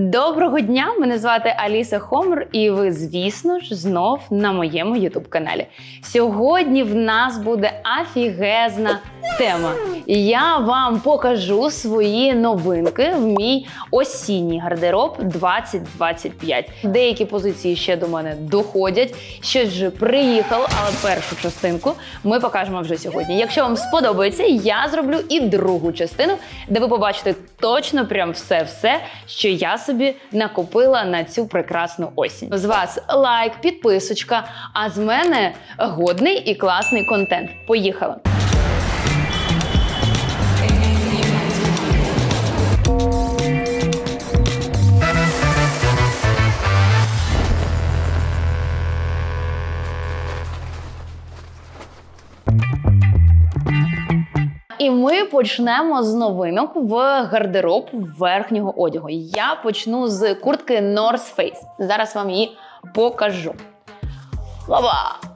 Доброго дня! Мене звати Аліса Хомер, і ви, звісно ж, знов на моєму ютуб каналі. Сьогодні в нас буде афігезна тема. Я вам покажу свої новинки в мій осінній гардероб 2025. Деякі позиції ще до мене доходять, щось вже приїхало, але першу частинку ми покажемо вже сьогодні. Якщо вам сподобається, я зроблю і другу частину, де ви побачите точно прям все-все, що я собі накопила на цю прекрасну осінь. З вас лайк, підписочка, а з мене годний і класний контент. Поїхали! І ми почнемо з новинок в гардероб верхнього одягу. Я почну з куртки North Face. Зараз вам її покажу. Лава!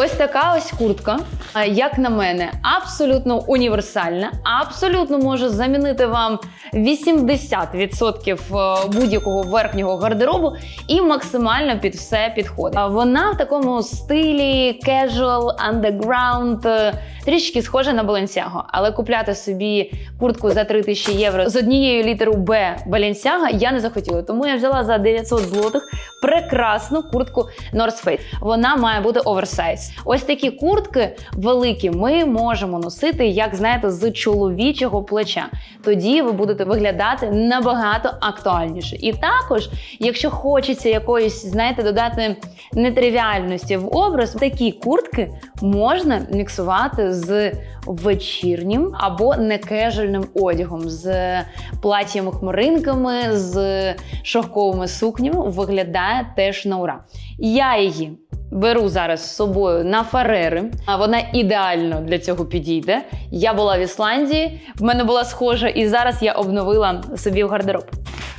Ось така ось куртка, як на мене, абсолютно універсальна, абсолютно може замінити вам 80% е, будь-якого верхнього гардеробу і максимально під все підходить. А Вона в такому стилі casual, underground, е, трішки схожа на Balenciaga, але купляти собі куртку за 3000 євро з однією літерою Б Balenciaga я не захотіла, тому я взяла за 900 злотих прекрасну куртку North Face. Вона має бути оверсайз. Ось такі куртки великі ми можемо носити, як знаєте, з чоловічого плеча. Тоді ви будете виглядати набагато актуальніше. І також, якщо хочеться якоїсь, знаєте, додати нетривіальності в образ, такі куртки можна міксувати з вечірнім або некежельним одягом, з платтями хмаринками, з шовковими сукнями. Виглядає теж на ура. Я її. Беру зараз з собою на фарери, а вона ідеально для цього підійде. Я була в Ісландії, в мене була схожа, і зараз я обновила собі в гардероб.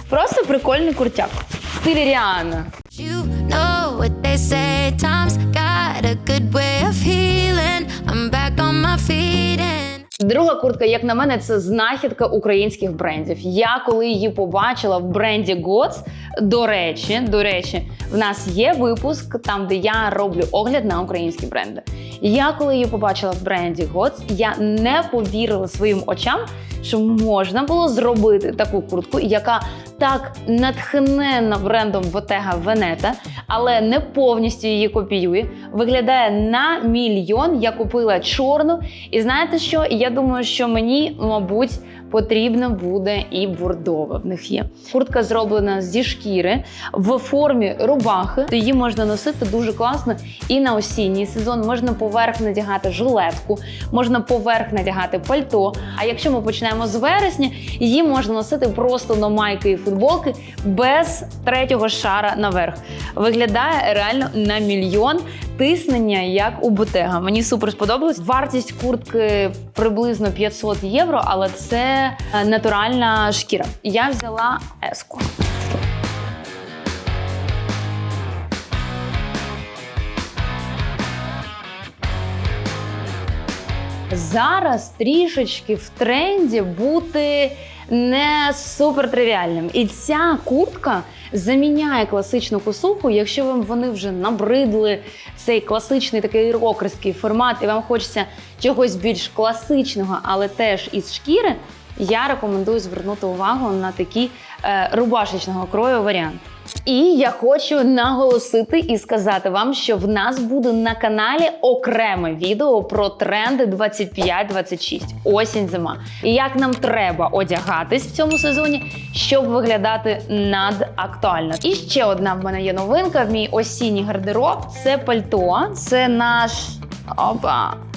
Просто прикольний куртяк. Стилі Ріана. You know Друга куртка, як на мене, це знахідка українських брендів. Я коли її побачила в бренді Gods, до речі, до речі, в нас є випуск там, де я роблю огляд на українські бренди. Я коли її побачила в бренді Gods, я не повірила своїм очам, що можна було зробити таку куртку, яка так натхненна брендом Bottega Veneta, але не повністю її копіює. Виглядає на мільйон. Я купила чорну. І знаєте що? Я думаю, що мені, мабуть, потрібно буде і бордова. В них є. Куртка зроблена зі шкіри в формі рубахи. Її можна носити дуже класно і на осінній сезон. Можна поверх надягати жилетку, можна поверх надягати пальто. А якщо ми почнемо з вересня, її можна носити просто на майки і футболки без третього шара наверх. Виглядає реально на мільйон тиснення, як у Ботега. Мені супер сподобалось. Вартість куртки приблизно 500 євро, але це натуральна шкіра. Я взяла еску. Зараз трішечки в тренді бути не супер тривіальним. І ця куртка заміняє класичну косуху, якщо вам вони вже набридли цей класичний такий рокерський формат, і вам хочеться чогось більш класичного, але теж із шкіри. Я рекомендую звернути увагу на такий е, рубашечного крою варіант. І я хочу наголосити і сказати вам, що в нас буде на каналі окреме відео про тренди 25-26, осінь, зима. І як нам треба одягатись в цьому сезоні, щоб виглядати надактуально. І ще одна в мене є новинка в мій осінній гардероб. Це пальто. Це наш опа.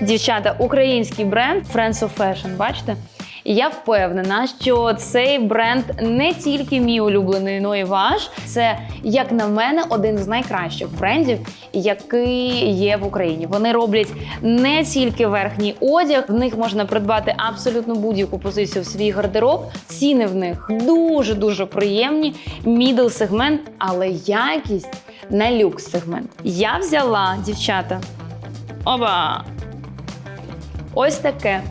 Дівчата, український бренд Friends of Fashion, бачите? І я впевнена, що цей бренд не тільки мій улюблений, но і ваш. Це, як на мене, один з найкращих брендів, який є в Україні. Вони роблять не тільки верхній одяг, в них можна придбати абсолютно будь-яку позицію в свій гардероб. Ціни в них дуже дуже приємні. Мідл сегмент, але якість на люкс сегмент. Я взяла дівчата. Оба! Ось таке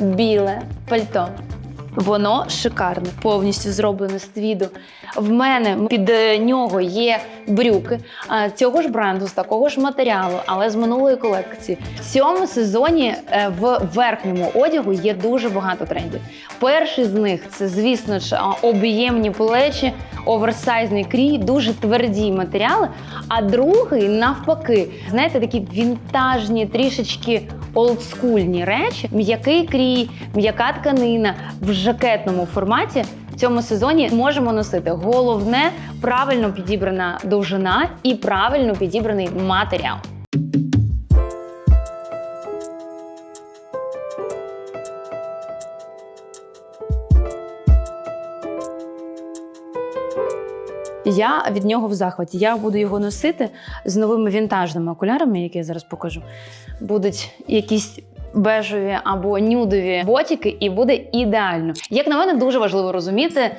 біле пальто. Воно шикарне, повністю зроблене з твіду. В мене під нього є брюки цього ж бренду, з такого ж матеріалу, але з минулої колекції. В цьому сезоні е, в верхньому одягу є дуже багато трендів. Перший з них це, звісно ж, об'ємні плечі, оверсайзний крій, дуже тверді матеріали. А другий, навпаки, знаєте, такі вінтажні, трішечки олдскульні речі, м'який крій, м'яка тканина в жакетному форматі. Цьому сезоні можемо носити. Головне правильно підібрана довжина і правильно підібраний матеріал. Я від нього в захваті. Я буду його носити з новими вінтажними окулярами, які я зараз покажу. Будуть якісь. Бежеві або нюдові ботики, і буде ідеально. Як на мене, дуже важливо розуміти,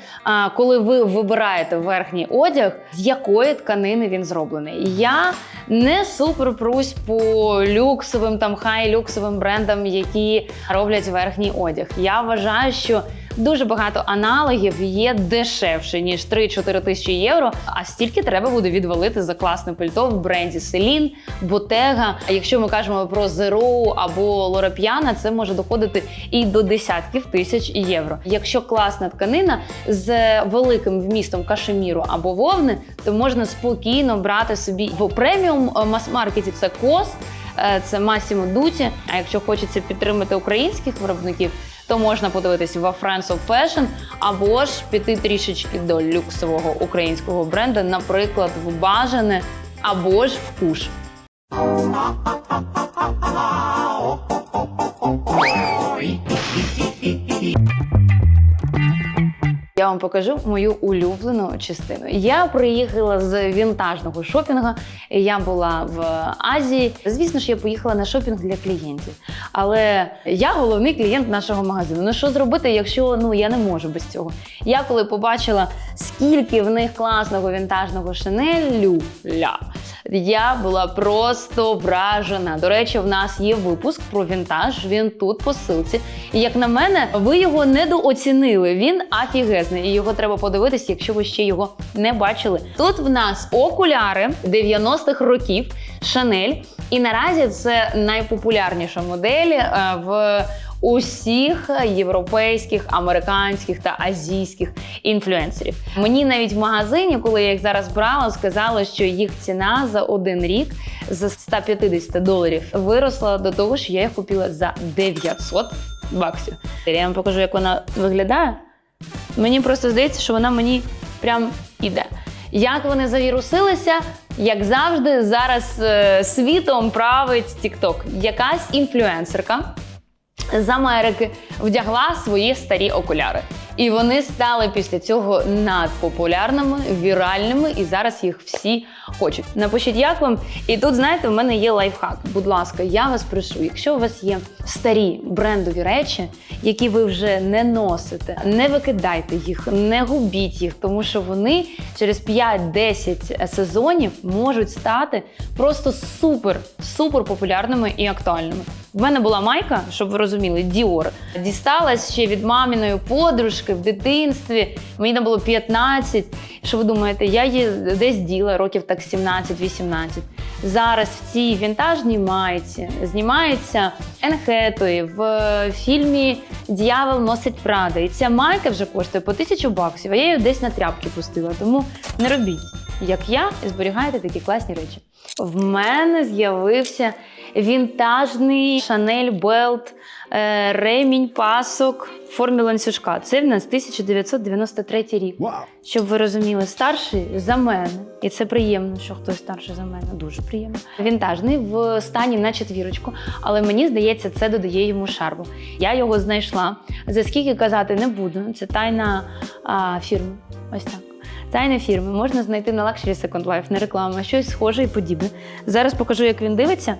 коли ви вибираєте верхній одяг, з якої тканини він зроблений. Я не супер прусь по люксовим там хай-люксовим брендам, які роблять верхній одяг. Я вважаю, що Дуже багато аналогів є дешевше ніж 3-4 тисячі євро. А стільки треба буде відвалити за класне пальто в бренді Celine, Bottega. А якщо ми кажемо про Zero або Лорап'яна, це може доходити і до десятків тисяч євро. Якщо класна тканина з великим вмістом кашеміру або вовни, то можна спокійно брати собі в преміум е, мас-маркеті. Це кос. е, Це Massimo Dutti. А якщо хочеться підтримати українських виробників, то можна подивитись в Friends of Fashion або ж піти трішечки до люксового українського бренду, наприклад, в Бажане або ж в Куш. Я вам покажу мою улюблену частину. Я приїхала з вінтажного шопінгу. Я була в Азії. Звісно ж, я поїхала на шопінг для клієнтів. Але я головний клієнт нашого магазину. Ну що зробити, якщо ну я не можу без цього? Я коли побачила, скільки в них класного вінтажного шинелю, я була просто вражена. До речі, в нас є випуск про вінтаж. Він тут по ссылці. І як на мене, ви його недооцінили. Він афігезний, і його треба подивитись, якщо ви ще його не бачили. Тут в нас окуляри 90-х років Шанель. І наразі це найпопулярніша модель е, в усіх європейських, американських та азійських інфлюенсерів. Мені навіть в магазині, коли я їх зараз брала, сказали, що їх ціна за один рік з 150 доларів виросла до того, що я їх купила за 900 баксів. Я вам покажу, як вона виглядає. Мені просто здається, що вона мені прям іде. Як вони завірусилися, як завжди, зараз е, світом править TikTok. Якась інфлюенсерка з Америки вдягла свої старі окуляри. І вони стали після цього надпопулярними, віральними, і зараз їх всі хочуть. Напишіть, як вам. І тут, знаєте, в мене є лайфхак. Будь ласка, я вас прошу, якщо у вас є старі брендові речі, які ви вже не носите, не викидайте їх, не губіть їх, тому що вони через 5-10 сезонів можуть стати просто супер, супер популярними і актуальними. В мене була майка, щоб ви розуміли, Dior. Дісталась ще від маміної подружки в дитинстві. Мені там було 15. Що ви думаєте, я її десь діла років так 17-18. Зараз в цій вінтажній майці знімається Енхетої в фільмі Д'явол носить Прада. І ця майка вже коштує по тисячу баксів, а я її десь на тряпки пустила. Тому не робіть, як я, і зберігайте такі класні речі. В мене з'явився вінтажний Шанель Белт, ремінь пасок в формі ланцюжка. Це в нас 1993 рік. Щоб ви розуміли, старший за мене. І це приємно, що хтось старший за мене. Дуже приємно. Вінтажний в стані на четвірочку, але мені здається, це додає йому шарму. Я його знайшла. За скільки казати не буду. Це тайна а, фірми. Ось так. Тайна фірми можна знайти на Luxury Second Life, не реклама, щось схоже і подібне. Зараз покажу, як він дивиться.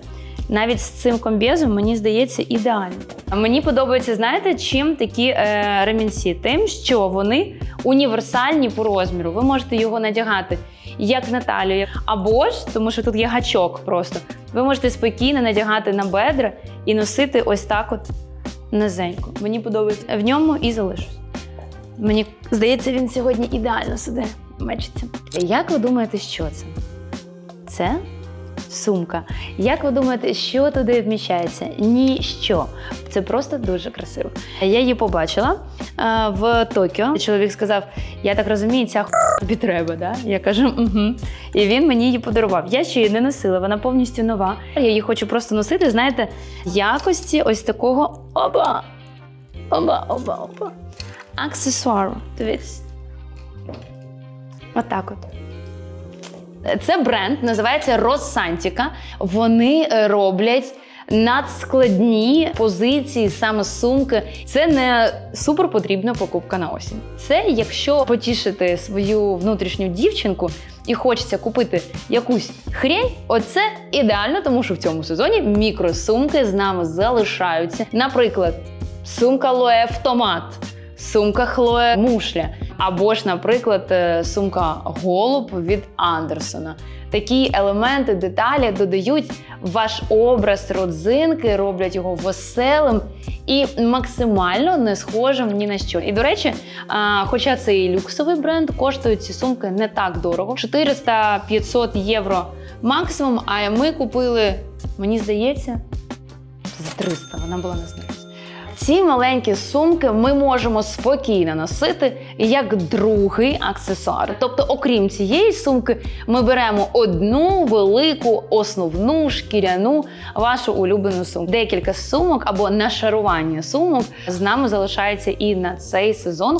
Навіть з цим комбезом мені здається ідеально. Мені подобається, знаєте, чим такі е, ремінці? Тим, що вони універсальні по розміру. Ви можете його надягати як на талію, або ж, тому що тут є гачок просто. Ви можете спокійно надягати на бедра і носити ось так от низенько. Мені подобається в ньому і залишусь. Мені здається, він сьогодні ідеально сюди мечиться. Як ви думаєте, що це? Це сумка. Як ви думаєте, що туди вміщається? Ніщо. Це просто дуже красиво. Я її побачила е, в Токіо. Чоловік сказав: Я так розумію, ця ху тобі треба, да? Я кажу, угу. І він мені її подарував. Я ще її не носила, вона повністю нова. Я її хочу просто носити, знаєте, якості ось такого оба. Оба, оба, оба. Аксесуару. Дивіться. Отак от. Це бренд, називається Росантіка. Вони е, роблять надскладні позиції, саме сумки. Це не супер потрібна покупка на осінь. Це якщо потішити свою внутрішню дівчинку і хочеться купити якусь хрень, оце ідеально, тому що в цьому сезоні мікросумки з нами залишаються. Наприклад, сумка Лоe Автомат, сумка Хлоe Мушля. Або ж, наприклад, е, сумка Голуб від Андерсона. Такі елементи, деталі додають ваш образ родзинки, роблять його веселим і максимально не схожим ні на що. І до речі, хоча це і люксовий бренд, коштують ці сумки не так дорого. 400-500 євро максимум. А ми купили, мені здається, за 300. Вона була на знижці. Ці маленькі сумки ми можемо спокійно носити як другий аксесуар. Тобто, окрім цієї сумки, ми беремо одну велику основну шкіряну вашу улюблену сумку. Декілька сумок або нашарування сумок з нами залишається і на цей сезон.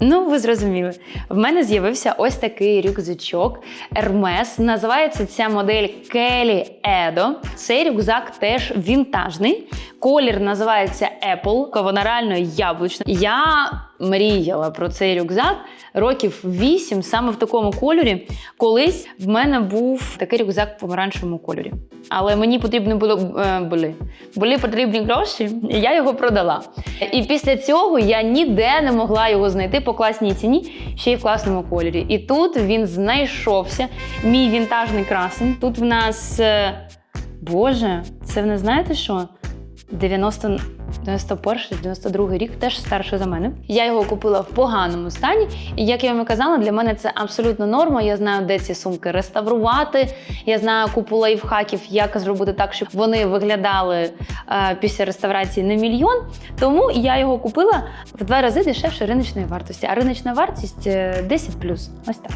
Ну, ви зрозуміли. В мене з'явився ось такий рюкзачок Hermes. Називається ця модель Kelly Edo. Цей рюкзак теж вінтажний. Колір називається Apple. Вона реально яблучна. Я мріяла про цей рюкзак років 8 саме в такому кольорі. Колись в мене був такий рюкзак в помаранчевому кольорі. Але мені потрібні було е, були. Були потрібні гроші, і я його продала. І після цього я ніде не могла його знайти по класній ціні, ще й в класному кольорі. І тут він знайшовся. Мій вінтажний красень. Тут в нас. е, Боже, це не знаєте що? 90, 91, 92 рік, теж старше за мене. Я його купила в поганому стані. І як я вам і казала, для мене це абсолютно норма. Я знаю, де ці сумки реставрувати. Я знаю купу лайфхаків, як зробити так, щоб вони виглядали е, після реставрації на мільйон. Тому я його купила в два рази дешевше риночної вартості. А риночна вартість е, 10 Ось так.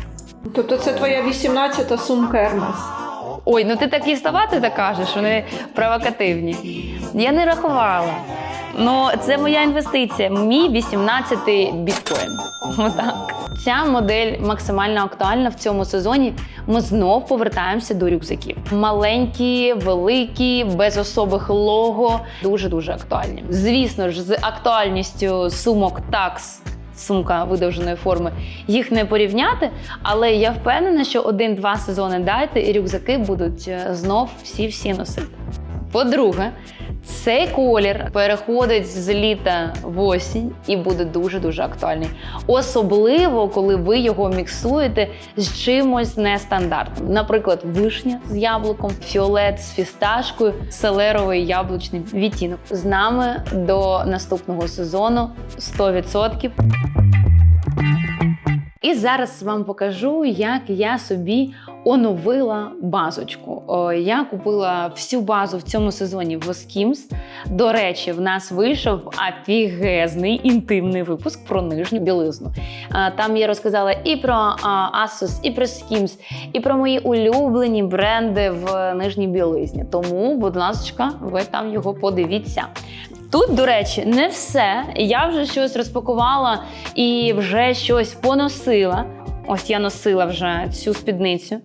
Тобто це твоя 18-та сумка Hermes. Ой, ну ти такі ставати так кажеш, вони провокативні. Я не рахувала. Ну, це моя інвестиція. Мій 18-й біткоін. Отак. Ця модель максимально актуальна в цьому сезоні. Ми знов повертаємося до рюкзаків. Маленькі, великі, без особих лого, дуже дуже актуальні. Звісно ж, з актуальністю сумок такс. Сумка видовженої форми, їх не порівняти, але я впевнена, що один-два сезони дайте, і рюкзаки будуть е, знов всі-всі носити. По-друге, цей колір переходить з літа в осінь і буде дуже-дуже актуальний. Особливо, коли ви його міксуєте з чимось нестандартним. Наприклад, вишня з яблуком, фіолет з фісташкою, селеровий яблучний відтінок. З нами до наступного сезону 100%. І зараз вам покажу, як я собі оновила базочку. Я купила всю базу в цьому сезоні в Skims. До речі, в нас вийшов офігезний інтимний випуск про нижню білизну. Там я розказала і про Asus, і про Skims, і про мої улюблені бренди в нижній білизні. Тому, будь ласка, ви там його подивіться. Тут, до речі, не все. Я вже щось розпакувала і вже щось поносила. Ось я носила вже цю спідницю.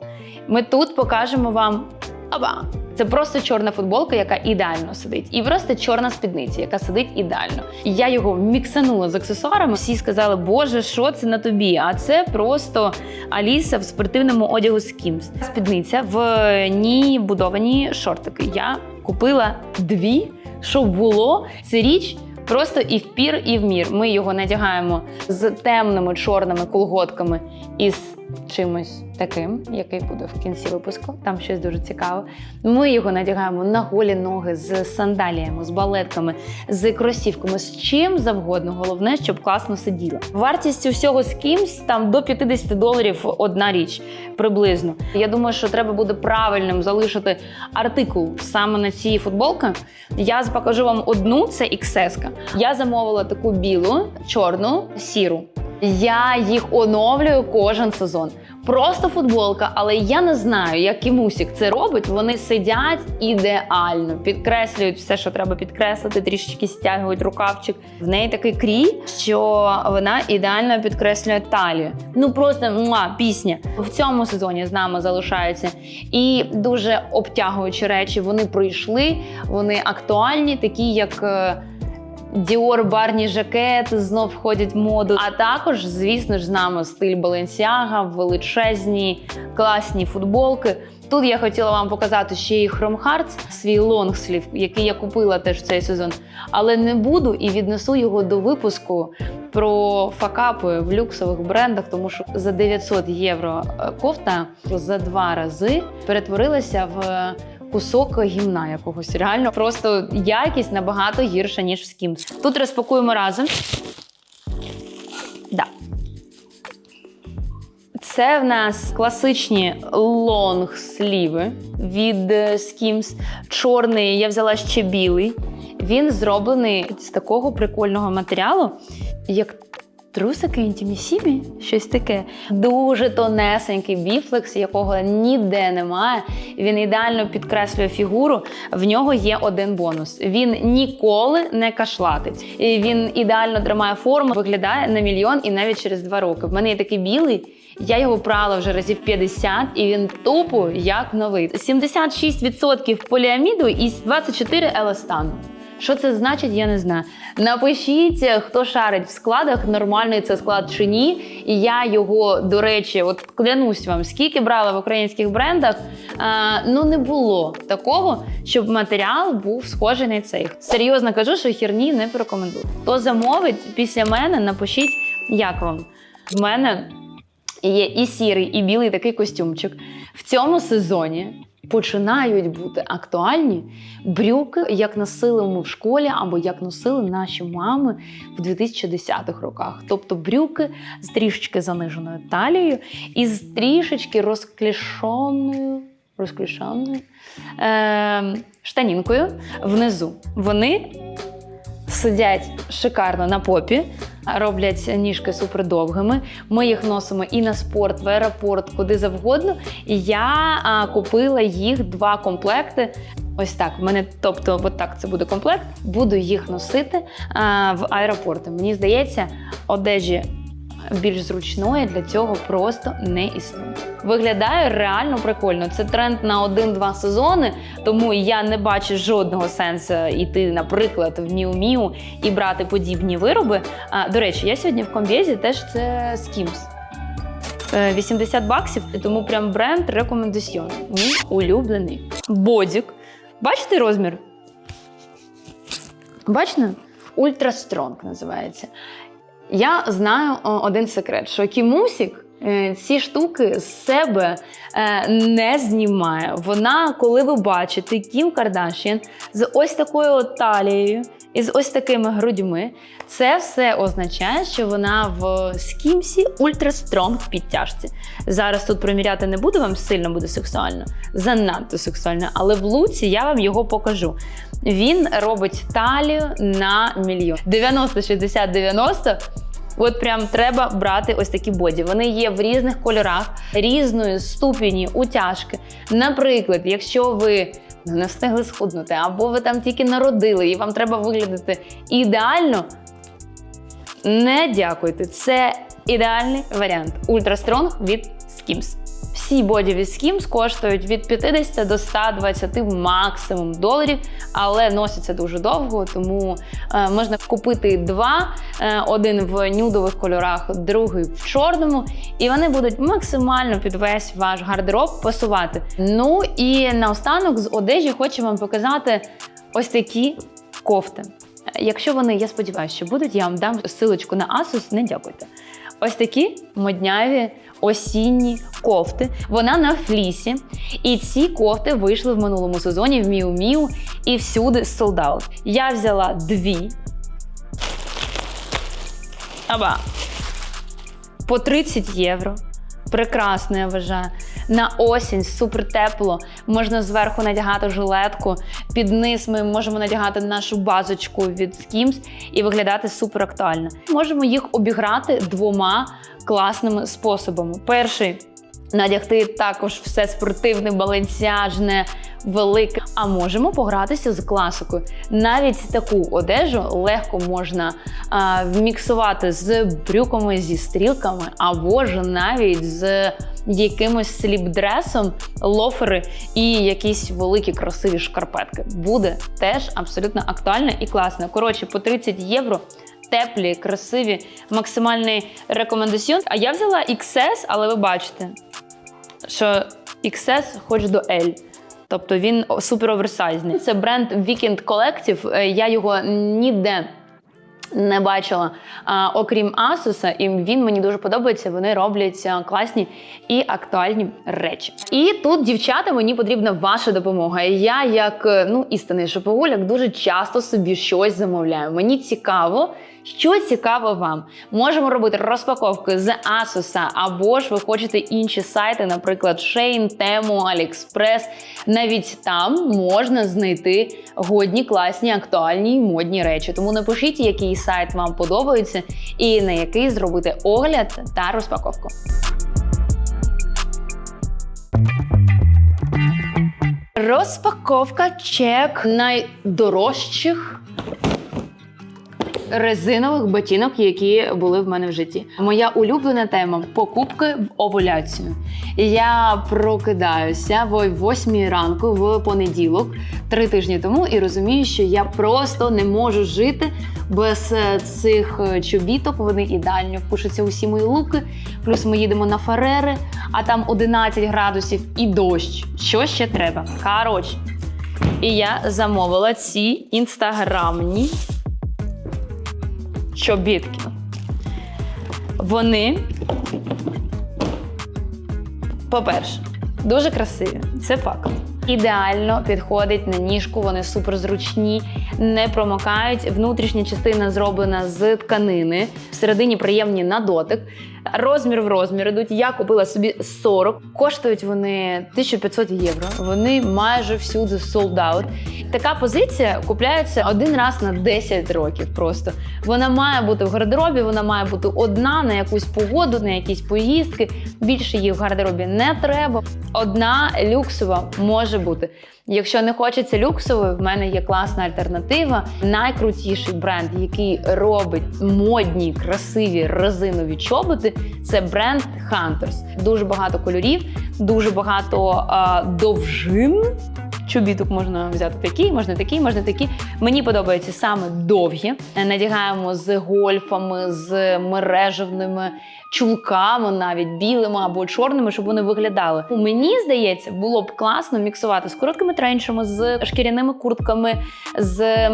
Ми тут покажемо вам. Аба! Це просто чорна футболка, яка ідеально сидить, і просто чорна спідниця, яка сидить ідеально. І я його міксанула з аксесуарами. Всі сказали, Боже, що це на тобі? А це просто Аліса в спортивному одягу Skims. Спідниця в ній будовані шортики. Я купила дві, щоб було це річ. Просто і в пір, і в мір. Ми його надягаємо з темними чорними колготками із чимось таким, який буде в кінці випуску. Там щось дуже цікаве. Ми його надягаємо на голі ноги з сандаліями, з балетками, з кросівками, з чим завгодно. Головне, щоб класно сиділо. Вартість усього з кимсь там до 50 доларів одна річ приблизно. Я думаю, що треба буде правильним залишити артикул саме на ці футболки. Я покажу вам одну, це XS. Я замовила таку білу, чорну, сіру. Я їх оновлюю кожен сезон. Просто футболка, але я не знаю, як і Мусік це робить. Вони сидять ідеально, підкреслюють все, що треба підкреслити, трішечки стягують рукавчик. В неї такий крій, що вона ідеально підкреслює талію. Ну просто муа, пісня. В цьому сезоні з нами залишаються і дуже обтягуючі речі. Вони пройшли, вони актуальні, такі як. Діор барні жакети знов входять в моду. А також, звісно ж, з нами стиль Balenciaga, величезні класні футболки. Тут я хотіла вам показати ще і Chrome Hearts, свій лонгслів, який я купила теж цей сезон. Але не буду і віднесу його до випуску про факапи в люксових брендах, тому що за 900 євро е, кофта за два рази перетворилася в кусок гімна якогось. Реально, просто якість набагато гірша, ніж в Skims. Тут розпакуємо разом. Да. Це в нас класичні лонгсліви від е, Skims. Чорний, я взяла ще білий. Він зроблений з такого прикольного матеріалу, як трусики інтімісімі, щось таке. Дуже тонесенький біфлекс, якого ніде немає. Він ідеально підкреслює фігуру. В нього є один бонус: він ніколи не кашлатить. Він ідеально тримає форму, виглядає на мільйон і навіть через два роки. В мене є такий білий. Я його прала вже разів 50, і він тупо як новий. 76% поліаміду і 24 еластану. Що це значить, я не знаю. Напишіть, хто шарить в складах, нормальний це склад чи ні. І я його, до речі, от клянусь вам, скільки брала в українських брендах, а, ну не було такого, щоб матеріал був схожий на цей. Серйозно кажу, що херні не порекомендую. Хто замовить після мене, напишіть, як вам. В мене є і сірий, і білий такий костюмчик. В цьому сезоні починають бути актуальні брюки, як носили ми в школі, або як носили наші мами в 2010-х роках. Тобто брюки з трішечки заниженою талією і з трішечки розклішоною. Розклішоною е, штанінкою внизу. Вони сидять шикарно на попі, роблять ніжки супердовгими. Ми їх носимо і на спорт, в аеропорт, куди завгодно. І я а, купила їх два комплекти. Ось так. В мене, тобто, от так це буде комплект. Буду їх носити а, в аеропорти. Мені здається, одежі більш зручної для цього просто не існує. Виглядає реально прикольно. Це тренд на один-два сезони, тому я не бачу жодного сенсу йти, наприклад, в Miu і брати подібні вироби. А, до речі, я сьогодні в комбезі теж це Skims. Е, 80 баксів, тому прям бренд рекомендаціон. Мій улюблений. Бодік. Бачите розмір? Бачите? Ультра Стронг називається. Я знаю один секрет, що Кімусік е, ці штуки з себе е, не знімає. Вона, коли ви бачите Кім Кардашін з ось такою от талією і з ось такими грудьми, це все означає, що вона в скімсі ультра стронг підтяжці. Зараз тут приміряти не буду, вам сильно буде сексуально, занадто сексуально, але в луці я вам його покажу. Він робить талію на мільйон. 90, 60, 90 От прям треба брати ось такі боді. Вони є в різних кольорах, різної ступені утяжки. Наприклад, якщо ви не встигли схуднути, або ви там тільки народили, і вам треба виглядати ідеально. Не дякуйте. Це ідеальний варіант. Ультрастронг від Skims. Всі боді від Skims коштують від 50 до 120 максимум доларів, але носяться дуже довго, тому е, можна купити два: е, один в нюдових кольорах, другий в чорному, і вони будуть максимально під весь ваш гардероб пасувати. Ну і наостанок з одежі хочу вам показати ось такі кофти. Якщо вони, я сподіваюся, що будуть, я вам дам силочку на Asus, не дякуйте. Ось такі модняві осінні кофти. Вона на флісі. І ці кофти вийшли в минулому сезоні в Міу Міу і всюди солдаут. Я взяла дві. Аба. По 30 євро. Прекрасно, я вважаю. На осінь супер тепло. Можна зверху надягати жилетку. Під низ ми можемо надягати нашу базочку від Skims і виглядати супер актуально. Можемо їх обіграти двома класними способами. Перший надягти також все спортивне, балансяжне, велике. А можемо погратися з класикою. Навіть таку одежу легко можна а, вміксувати з брюками зі стрілками, або ж навіть з якимось сліпдресом, лофери і якісь великі красиві шкарпетки. Буде теж абсолютно актуально і класно. Коротше, по 30 євро. Теплі, красиві, максимальний рекомендаціон. А я взяла XS, але ви бачите, що XS хоч до L. Тобто він супер оверсайзний. Це бренд Weekend Collective. Е, Я його ніде не бачила, а, окрім Asus, і він мені дуже подобається. Вони роблять класні і актуальні речі. І тут, дівчата, мені потрібна ваша допомога. Я, як е, ну істинний шопоголік, дуже часто собі щось замовляю. Мені цікаво. Що цікаво вам, можемо робити розпаковки з Asus, або ж ви хочете інші сайти, наприклад, Shein, Temu, AliExpress. Навіть там можна знайти годні, класні, актуальні й модні речі. Тому напишіть, який сайт вам подобається і на який зробити огляд та розпаковку. Розпаковка чек найдорожчих резинових ботинок, які були в мене в житті. Моя улюблена тема покупки в овуляцію. Я прокидаюся в 8 ранку в понеділок, три тижні тому, і розумію, що я просто не можу жити без е, цих е, чобіток. Вони ідеально впишуться усі мої луки. Плюс ми їдемо на Ферери, а там 11 градусів і дощ. Що ще треба? Коротше. І я замовила ці інстаграмні чобітки. Вони, по-перше, дуже красиві, це факт. Ідеально підходить на ніжку, вони суперзручні, не промокають. Внутрішня частина зроблена з тканини, всередині приємні на дотик. Розмір в розмір ідуть. Я купила собі 40. Коштують вони 1500 євро. Вони майже всюди sold out. Така позиція купляється один раз на 10 років. Просто вона має бути в гардеробі, вона має бути одна на якусь погоду, на якісь поїздки. Більше їх в гардеробі не треба. Одна люксова може бути. Якщо не хочеться люксової, в мене є класна альтернатива. Найкрутіший бренд, який робить модні, красиві резинові чоботи, це бренд Hunters. Дуже багато кольорів, дуже багато а, довжин. Чобіток можна взяти такий, можна такий, можна такий. Мені подобаються саме довгі. Надягаємо з гольфами, з мережевними чулками, навіть білими або чорними, щоб вони виглядали. Мені здається, було б класно міксувати з короткими тренчами, з шкіряними куртками, з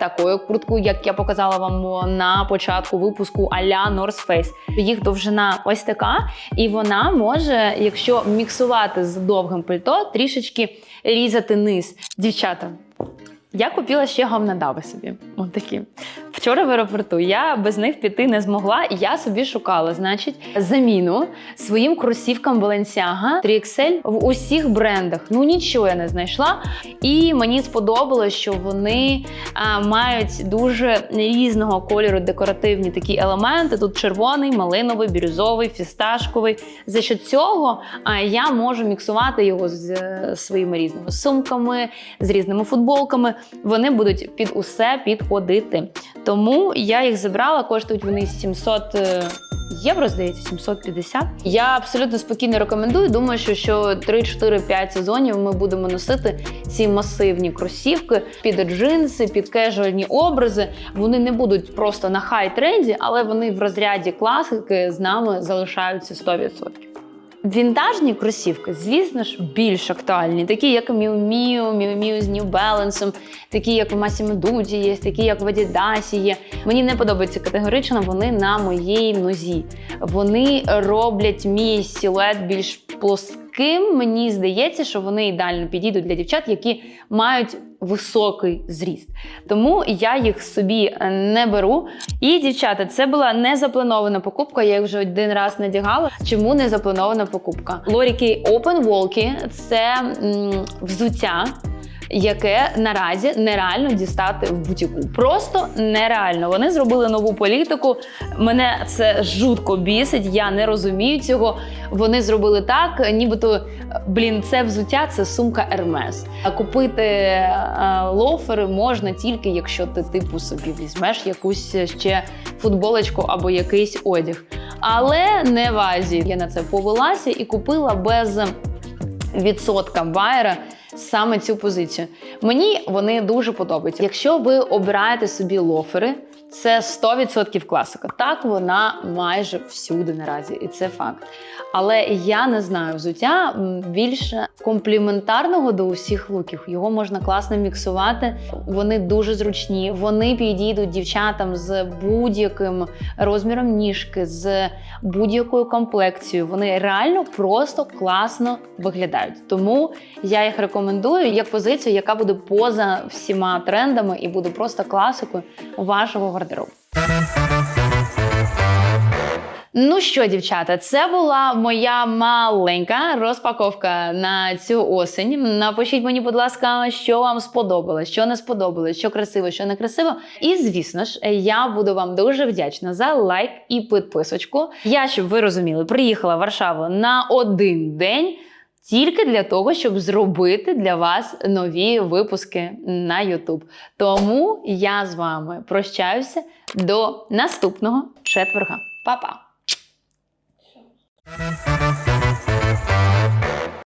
такою курткою, як я показала вам на початку випуску а-ля North Face. Їх довжина ось така, і вона може, якщо міксувати з довгим пальто, трішечки різати низ. Дівчата. Я купила ще говнодави собі. От такі. Вчора в аеропорту я без них піти не змогла, і я собі шукала, значить, заміну своїм кросівкам Balenciaga 3XL в усіх брендах. Ну нічого я не знайшла. І мені сподобалось, що вони а, мають дуже різного кольору декоративні такі елементи. Тут червоний, малиновий, бірюзовий, фісташковий. За що цього а, я можу міксувати його з е, своїми різними сумками, з різними футболками. Вони будуть під усе підходити. Тому я їх забрала, коштують вони 700 е, євро, здається, 750. Я абсолютно спокійно рекомендую. Думаю, що, що 3-4-5 сезонів ми будемо носити ці масивні кросівки під джинси, під кежуальні образи. Вони не будуть просто на хай тренді, але вони в розряді класики з нами залишаються 100%. Вінтажні кросівки, звісно ж, більш актуальні, такі як Miu Miu, Miu Miu з New Balance, такі як у Massimo Dutti є, такі як в Adidas є. Мені не подобаються категорично, вони на моїй нозі. Вони роблять мій силует більш плоским. Мені здається, що вони ідеально підійдуть для дівчат, які мають високий зріст. Тому я їх собі не беру. І, дівчата, це була не запланована покупка. Я їх вже один раз надягала. Чому не запланована покупка? Лоріки Open Walkie – це м, взуття. Яке наразі нереально дістати в бутіку. Просто нереально. Вони зробили нову політику. Мене це жутко бісить. Я не розумію цього. Вони зробили так, нібито блін, це взуття, це сумка Hermes. А купити е, лофери можна тільки, якщо ти типу собі візьмеш якусь ще футболочку або якийсь одяг. Але не в Азії. Я на це повелася і купила без відсотка байера саме цю позицію. Мені вони дуже подобаються. Якщо ви обираєте собі лофери, це 100% класика. Так вона майже всюди наразі, і це факт. Але я не знаю взуття більше компліментарного до усіх луків. Його можна класно міксувати. Вони дуже зручні. Вони підійдуть дівчатам з будь-яким розміром ніжки, з будь-якою комплекцією. Вони реально просто класно виглядають. Тому я їх рекомендую як позицію, яка буде поза всіма трендами і буде просто класикою вашого гардеробу. Ну що, дівчата, це була моя маленька розпаковка на цю осень. Напишіть мені, будь ласка, що вам сподобалось, що не сподобалось, що красиво, що не красиво. І звісно ж, я буду вам дуже вдячна за лайк і підписочку. Я, щоб ви розуміли, приїхала в Варшаву на один день. Тільки для того, щоб зробити для вас нові випуски на YouTube. Тому я з вами прощаюся до наступного четверга. Па-па!